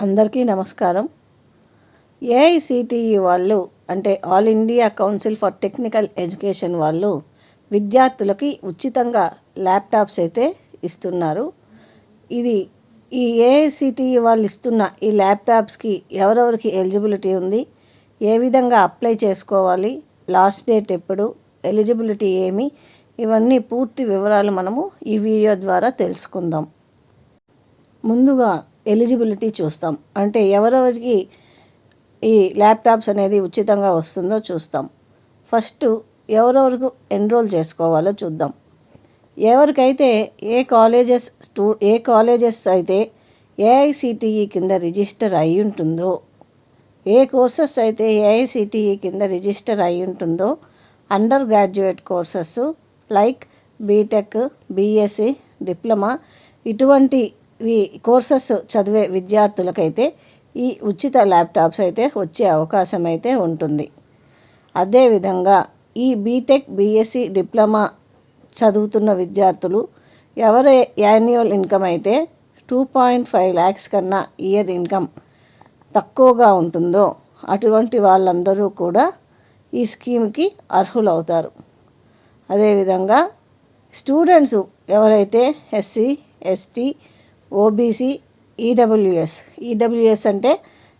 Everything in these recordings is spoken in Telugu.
అందరికీ నమస్కారం. ఏఐసిటిఈ వాళ్ళు అంటే all India council for technical education వాళ్ళు విద్యార్థులకి ఉచితంగా ల్యాప్టాప్స్ అయితే ఇస్తున్నారు. ఇది ఈ ఏఐసిటిఈ వాళ్ళు ఇస్తున్న ఈ ల్యాప్టాప్స్కి ఎవరెవరికి ఎలిజిబిలిటీ ఉంది? ఏ విధంగా అప్లై చేసుకోవాలి? లాస్ట్ డేట్ ఎప్పుడు? ఎలిజిబిలిటీ ఏమి? ఇవన్నీ పూర్తి వివరాలు మనము ఈ వీడియో ద్వారా తెలుసుకుందాం. ముందుగా ఎలిజిబిలిటీ చూస్తాం. అంటే ఎవరెవరికి ఈ ల్యాప్టాప్స్ అనేది ఉచితంగా వస్తుందో చూస్తాం. ఫస్ట్ ఎవరెవరికి ఎన్రోల్ చేసుకోవాలో చూద్దాం. ఎవరికైతే ఏ కాలేజెస్ స్టూ ఏ కాలేజెస్ అయితే ఏఐసిటిఈ కింద రిజిస్టర్ అయి ఉంటుందో ఏ కోర్సెస్ అయితే ఏఐసిటిఈ కింద రిజిస్టర్ అయి ఉంటుందో undergraduate courses like BTech BSc diploma ఇటువంటి ఈ కోర్సెస్ చదివే విద్యార్థులకైతే ఈ ఉచిత ల్యాప్టాప్స్ అయితే వచ్చే అవకాశం అయితే ఉంటుంది. అదేవిధంగా ఈ బీటెక్ బీఎస్సీ డిప్లొమా చదువుతున్న విద్యార్థులు ఎవరి యాన్యువల్ ఇన్కమ్ అయితే టూ పాయింట్ ఫైవ్ ల్యాక్స్ కన్నా ఇయర్ ఇన్కమ్ తక్కువగా ఉంటుందో అటువంటి వాళ్ళందరూ కూడా ఈ స్కీమ్కి అర్హులవుతారు. అదేవిధంగా స్టూడెంట్స్ ఎవరైతే SC ST OBC EWS. EWS అంటే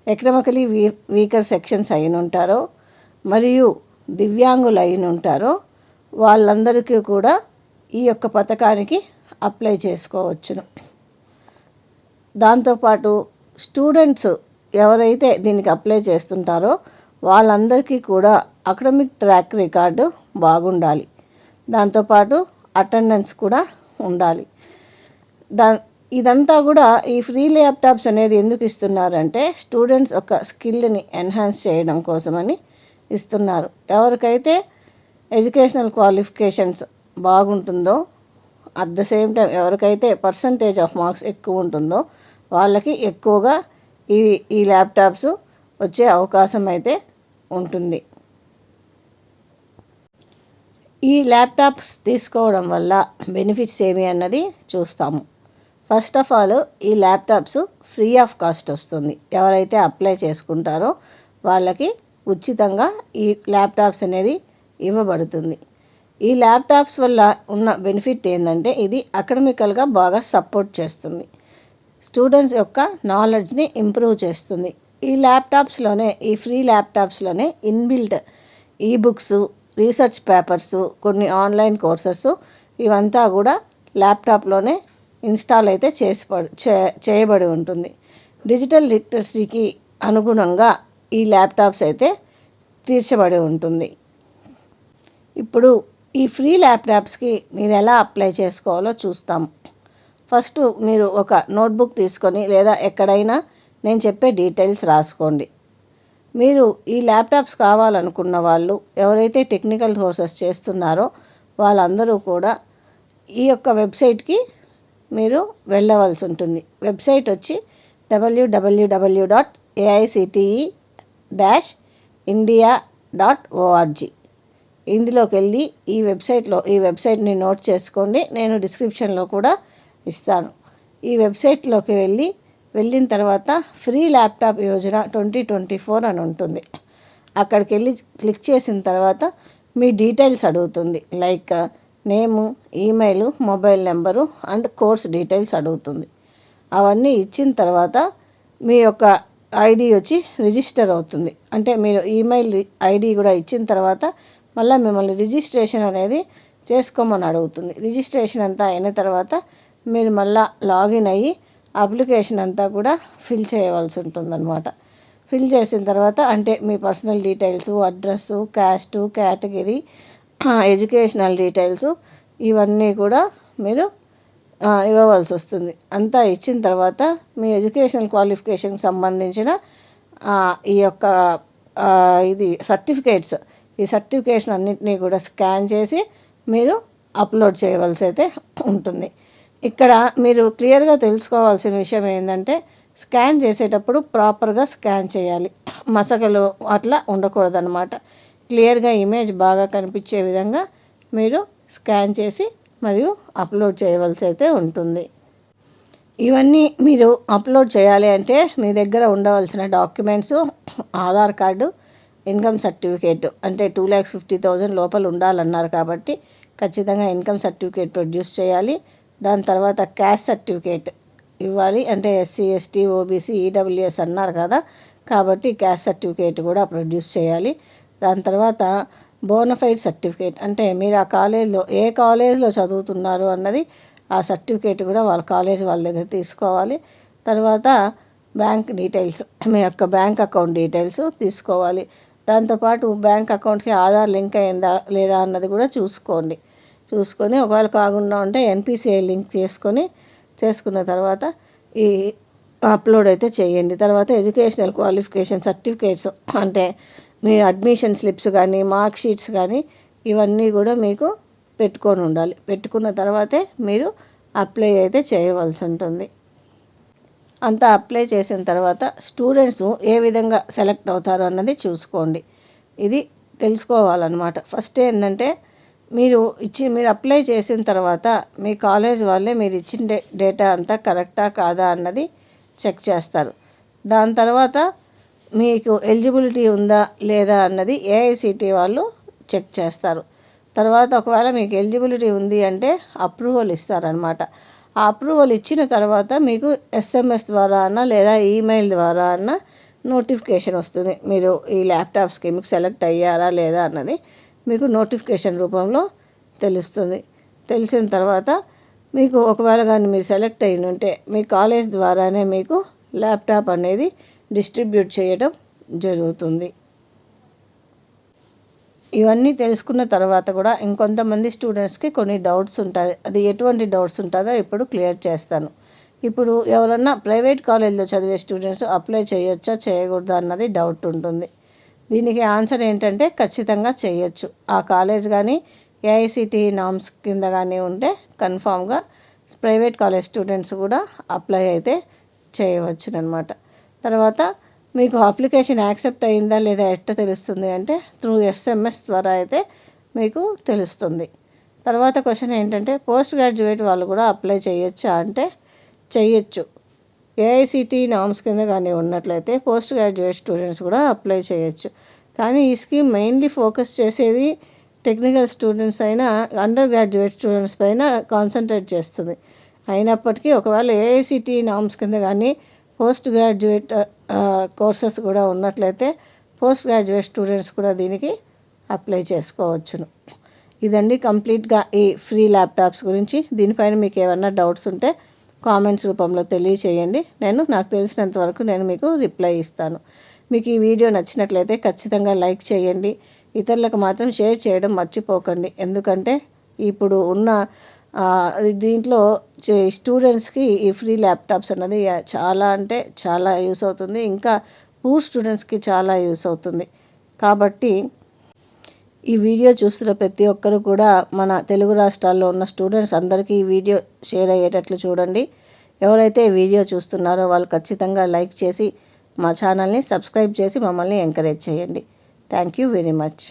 ఎకనామికలీ వీ వీకర్ సెక్షన్స్ అయిన ఉంటారో మరియు దివ్యాంగులు అయిన ఉంటారో వాళ్ళందరికీ కూడా ఈ యొక్క పథకానికి అప్లై చేసుకోవచ్చును. దాంతోపాటు స్టూడెంట్స్ ఎవరైతే దీనికి అప్లై చేస్తుంటారో వాళ్ళందరికీ కూడా అకడమిక్ ట్రాక్ రికార్డు బాగుండాలి. దాంతోపాటు అటెండెన్స్ కూడా ఉండాలి. దా ఇదంతా కూడా ఈ ఫ్రీ ల్యాప్టాప్స్ అనేది ఎందుకు ఇస్తున్నారంటే స్టూడెంట్స్ ఒక స్కిల్ని ఎన్హాన్స్ చేయడం కోసమని ఇస్తున్నారు. ఎవరికైతే ఎడ్యుకేషనల్ క్వాలిఫికేషన్స్ బాగుంటుందో అట్ ద సేమ్ టైం ఎవరికైతే పర్సంటేజ్ ఆఫ్ మార్క్స్ ఎక్కువ ఉంటుందో వాళ్ళకి ఎక్కువగా ఈ ఈ ల్యాప్టాప్స్ వచ్చే అవకాశం అయితే ఉంటుంది. ఈ ల్యాప్టాప్స్ తీసుకోవడం వల్ల బెనిఫిట్స్ ఏమి అన్నది చూస్తాము. ఫస్ట్ ఆఫ్ ఆల్ ఈ ల్యాప్టాప్స్ ఫ్రీ ఆఫ్ కాస్ట్ వస్తుంది. ఎవరైతే అప్లై చేసుకుంటారో వాళ్ళకి ఉచితంగా ఈ ల్యాప్టాప్స్ అనేది ఇవ్వబడుతుంది. ఈ ల్యాప్టాప్స్ వల్ల ఉన్న బెనిఫిట్ ఏంటంటే ఇది అకడమికల్గా బాగా సపోర్ట్ చేస్తుంది. స్టూడెంట్స్ యొక్క నాలెడ్జ్ని ఇంప్రూవ్ చేస్తుంది. ఈ ల్యాప్టాప్స్లోనే ఈ free ల్యాప్టాప్స్లోనే inbuilt e books research papers కొన్ని ఆన్లైన్ కోర్సెస్ ఇవంతా కూడా ల్యాప్టాప్లోనే ఇన్స్టాల్ అయితే చేసి చేయబడి ఉంటుంది. డిజిటల్ లిటరసీకి అనుగుణంగా ఈ ల్యాప్టాప్స్ అయితే తీర్చబడి ఉంటుంది. ఇప్పుడు ఈ ఫ్రీ ల్యాప్టాప్స్కి మీరు ఎలా అప్లై చేసుకోవాలో చూస్తాం. ఫస్ట్ మీరు ఒక నోట్బుక్ తీసుకొని లేదా ఎక్కడైనా నేను చెప్పే డీటెయిల్స్ రాసుకోండి. మీరు ఈ ల్యాప్టాప్స్ కావాలనుకున్న వాళ్ళు ఎవరైతే టెక్నికల్ కోర్సెస్ చేస్తున్నారో వాళ్ళందరూ కూడా ఈ యొక్క వెబ్సైట్కి మీరు వెళ్ళవలసి ఉంటుంది. వెబ్సైట్ వచ్చి డబ్ల్యూడబ్ల్యూడబ్ల్యూ dot AICTE dash India dot org ఇందులోకి వెళ్ళి ఈ వెబ్సైట్లో ఈ వెబ్సైట్ని నోట్ చేసుకోండి. నేను డిస్క్రిప్షన్లో కూడా ఇస్తాను. ఈ వెబ్సైట్లోకి వెళ్ళి వెళ్ళిన తర్వాత free laptop Yojana twenty twenty four అని ఉంటుంది. అక్కడికి వెళ్ళి క్లిక్ చేసిన తర్వాత మీ డీటెయిల్స్ అడుగుతుంది. Like name email mobile number and course details అడుగుతుంది. అవన్నీ ఇచ్చిన తర్వాత మీ యొక్క ఐడి వచ్చి రిజిస్టర్ అవుతుంది. అంటే మీరు ఈమెయిల్ ఐడి కూడా ఇచ్చిన తర్వాత మళ్ళీ మిమ్మల్ని రిజిస్ట్రేషన్ అనేది చేసుకోమని అడుగుతుంది. రిజిస్ట్రేషన్ అంతా అయిన తర్వాత మీరు మళ్ళీ లాగిన్ అయ్యి అప్లికేషన్ అంతా కూడా ఫిల్ చేయవలసి ఉంటుందన్నమాట. ఫిల్ చేసిన తర్వాత అంటే మీ personal details address caste category educational details ఇవన్నీ కూడా మీరు ఇవ్వవలసి వస్తుంది. అంతా ఇచ్చిన తర్వాత మీ ఎడ్యుకేషనల్ క్వాలిఫికేషన్కి సంబంధించిన ఈ యొక్క ఇది సర్టిఫికేట్స్ ఈ సర్టిఫికేషన్ అన్నింటినీ కూడా స్కాన్ చేసి మీరు అప్లోడ్ చేయవలసి అయితే ఉంటుంది. ఇక్కడ మీరు క్లియర్గా తెలుసుకోవాల్సిన విషయం ఏంటంటే స్కాన్ చేసేటప్పుడు ప్రాపర్గా స్కాన్ చేయాలి. మసకలు అట్లా ఉండకూడదనమాట క్లియర్గా ఇమేజ్ బాగా కనిపించే విధంగా మీరు స్కాన్ చేసి మరియు అప్లోడ్ చేయవలసి అయితే ఉంటుంది. ఇవన్నీ మీరు అప్లోడ్ చేయాలి అంటే మీ దగ్గర ఉండవలసిన documents Aadhaar card income certificate అంటే టూ ల్యాక్స్ ఫిఫ్టీ థౌజండ్ లోపల ఉండాలన్నారు కాబట్టి ఖచ్చితంగా ఇన్కమ్ సర్టిఫికేట్ ప్రొడ్యూస్ చేయాలి. దాని తర్వాత క్యాష్ సర్టిఫికేట్ ఇవ్వాలి అంటే ఎస్సీ ఎస్టీ ఓబీసీ ఈడబ్ల్యూఎస్ అన్నారు కదా కాబట్టి క్యాస్ట్ సర్టిఫికేట్ కూడా ప్రొడ్యూస్ చేయాలి. దాని తర్వాత బోనఫైడ్ సర్టిఫికేట్ అంటే మీరు ఆ కాలేజ్లో ఏ కాలేజ్లో చదువుతున్నారు అన్నది ఆ సర్టిఫికేట్ కూడా వాళ్ళ కాలేజ్ వాళ్ళ దగ్గర తీసుకోవాలి. తర్వాత బ్యాంక్ డీటెయిల్స్ మీ యొక్క బ్యాంక్ అకౌంట్ డీటెయిల్స్ తీసుకోవాలి. దాంతోపాటు బ్యాంక్ అకౌంట్కి ఆధార్ లింక్ అయిందా లేదా అన్నది కూడా చూసుకోండి. చూసుకొని ఒకవేళ కాకుండా ఉంటే ఎన్పిసిఐ లింక్ చేసుకొని చేసుకున్న తర్వాత ఈ అప్లోడ్ అయితే చేయండి. తర్వాత ఎడ్యుకేషనల్ క్వాలిఫికేషన్ సర్టిఫికేట్స్ అంటే మీ అడ్మిషన్ స్లిప్స్ కానీ మార్క్ షీట్స్ కానీ ఇవన్నీ కూడా మీకు పెట్టుకొని ఉండాలి. పెట్టుకున్న తర్వాతే మీరు అప్లై అయితే చేయవలసి ఉంటుంది. అంతా అప్లై చేసిన తర్వాత స్టూడెంట్స్ ఏ విధంగా సెలెక్ట్ అవుతారు అన్నది చూసుకోండి. ఇది తెలుసుకోవాలన్నమాట. ఫస్ట్ ఏంటంటే మీరు ఇచ్చి మీరు అప్లై చేసిన తర్వాత మీ కాలేజ్ వాళ్ళే మీరు ఇచ్చిన డే డేటా అంతా కరెక్టా కాదా అన్నది చెక్ చేస్తారు. దాని తర్వాత మీకు ఎలిజిబిలిటీ ఉందా లేదా అన్నది ఏఐసిటీ వాళ్ళు చెక్ చేస్తారు. తర్వాత ఒకవేళ మీకు ఎలిజిబిలిటీ ఉంది అంటే అప్రూవల్ ఇస్తారనమాట ఆ అప్రూవల్ ఇచ్చిన తర్వాత మీకు ఎస్ఎంఎస్ ద్వారా అన్న లేదా ఈమెయిల్ ద్వారా అన్న నోటిఫికేషన్ వస్తుంది. మీరు ఈ ల్యాప్టాప్స్కి మీకు సెలెక్ట్ అయ్యారా లేదా అన్నది మీకు నోటిఫికేషన్ రూపంలో తెలుస్తుంది. తెలిసిన తర్వాత మీకు ఒకవేళ కానీ మీరు సెలెక్ట్ అయిన ఉంటే మీ కాలేజ్ ద్వారానే మీకు ల్యాప్టాప్ అనేది డిస్ట్రిబ్యూట్ చేయడం జరుగుతుంది. ఇవన్నీ తెలుసుకున్న తర్వాత కూడా ఇంకొంతమంది స్టూడెంట్స్కి కొన్ని డౌట్స్ ఉంటాయి. అది ఎటువంటి డౌట్స్ ఉంటుందో ఇప్పుడు క్లియర్ చేస్తాను. ఇప్పుడు ఎవరన్నా ప్రైవేట్ కాలేజ్లో చదివే స్టూడెంట్స్ అప్లై చేయొచ్చా చేయకూడదా అన్నది డౌట్ ఉంటుంది. దీనికి ఆన్సర్ ఏంటంటే ఖచ్చితంగా చేయొచ్చు. ఆ కాలేజ్ కానీ ఏఐసిటి నామ్స్ కింద కానీ ఉంటే కన్ఫామ్గా ప్రైవేట్ కాలేజ్ స్టూడెంట్స్ కూడా అప్లై అయితే చేయవచ్చునమాట తర్వాత మీకు అప్లికేషన్ యాక్సెప్ట్ అయిందా లేదా ఎట్ట తెలుస్తుంది అంటే త్రూ ఎస్ఎంఎస్ ద్వారా అయితే మీకు తెలుస్తుంది. తర్వాత క్వశ్చన్ ఏంటంటే పోస్ట్ గ్రాడ్యుయేట్ వాళ్ళు కూడా అప్లై చేయొచ్చా అంటే చేయొచ్చు. ఏఐసిటి నామ్స్ కింద కానీ ఉన్నట్లయితే పోస్ట్ గ్రాడ్యుయేట్ స్టూడెంట్స్ కూడా అప్లై చేయొచ్చు. కానీ ఈ స్కీమ్ మెయిన్లీ ఫోకస్ చేసేది టెక్నికల్ స్టూడెంట్స్ అయినా అండర్ గ్రాడ్యుయేట్ స్టూడెంట్స్ పైన కాన్సన్ట్రేట్ చేస్తుంది. అయినప్పటికీ ఒకవేళ ఏఐసిటీ నామ్స్ కింద కానీ పోస్ట్ గ్రాడ్యుయేట్ కోర్సెస్ కూడా ఉన్నట్లయితే పోస్ట్ గ్రాడ్యుయేట్ స్టూడెంట్స్ కూడా దీనికి అప్లై చేసుకోవచ్చును. ఇదండి కంప్లీట్గా ఈ ఫ్రీ ల్యాప్టాప్స్ గురించి. దీనిపైన మీకు ఏమన్నా డౌట్స్ ఉంటే కామెంట్స్ రూపంలో తెలియచేయండి. నేను నాకు తెలిసినంత వరకు నేను మీకు రిప్లై ఇస్తాను. మీకు ఈ వీడియో నచ్చినట్లయితే ఖచ్చితంగా లైక్ చేయండి. ఇతరులకు మాత్రం షేర్ చేయడం మర్చిపోకండి. ఎందుకంటే ఇప్పుడు ఉన్న దీంట్లో స్టూడెంట్స్కి ఈ ఫ్రీ ల్యాప్టాప్స్ అన్నది చాలా అంటే చాలా యూస్ అవుతుంది. ఇంకా పూర్ స్టూడెంట్స్కి చాలా యూస్ అవుతుంది. కాబట్టి ఈ వీడియో చూస్తున్న ప్రతి ఒక్కరు కూడా మన తెలుగు రాష్ట్రాల్లో ఉన్న స్టూడెంట్స్ అందరికీ ఈ వీడియో షేర్ అయ్యేటట్లు చూడండి. ఎవరైతే ఈ వీడియో చూస్తున్నారో వాళ్ళు ఖచ్చితంగా లైక్ చేసి మా ఛానల్ని సబ్స్క్రైబ్ చేసి మమ్మల్ని ఎంకరేజ్ చేయండి. Thank you very much